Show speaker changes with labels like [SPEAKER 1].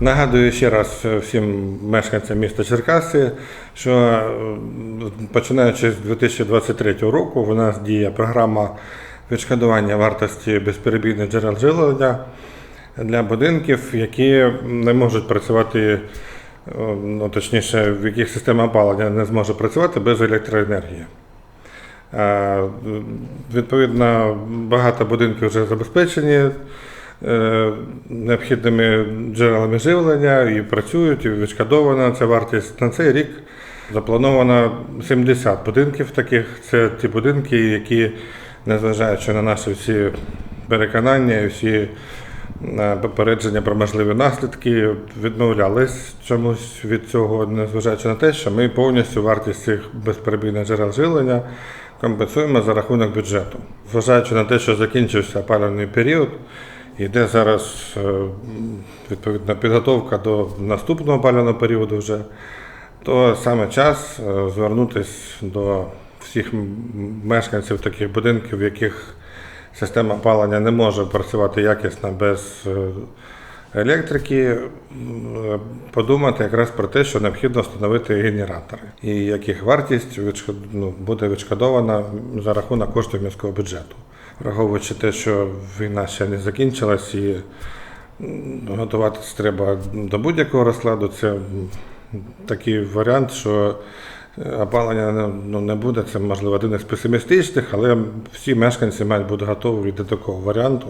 [SPEAKER 1] Нагадую ще раз всім мешканцям міста Черкаси, що починаючи з 2023 року у нас діє програма відшкодування вартості безперебійних джерел живлення для будинків, які не можуть працювати, е, ну точніше, в яких система опалення не зможе працювати без електроенергії. Е, Відповідно, багато будинків вже забезпечені необхідними джерелами живлення і працюють, і відшкодована ця вартість. На цей рік заплановано 70 будинків таких. Це ті будинки, які, незважаючи на наші всі переконання і всі е, попередження про можливі наслідки, відмовлялись чомусь від цього, незважаючи на те, що ми повністю вартість цих безперебійних джерел живлення компенсуємо за рахунок бюджету. Зважаючи на те, що закінчився опалювальний період, йде зараз е, відповідна підготовка до наступного опалювального періоду вже, то саме час е, звернутися до всіх мешканців таких будинків, в яких система опалення не може працювати якісно без е, електрики, подумати якраз про те, що необхідно встановити генератори, і яких вартість ну, буде відшкодована за рахунок коштів міського бюджету. Враховуючи те, що війна ще не закінчилась і готуватись треба до будь-якого розкладу, це такий варіант, що е, опалення ну, не буде. Це можливо один із песимістичних, але всі мешканці мають бути готові до такого варіанту.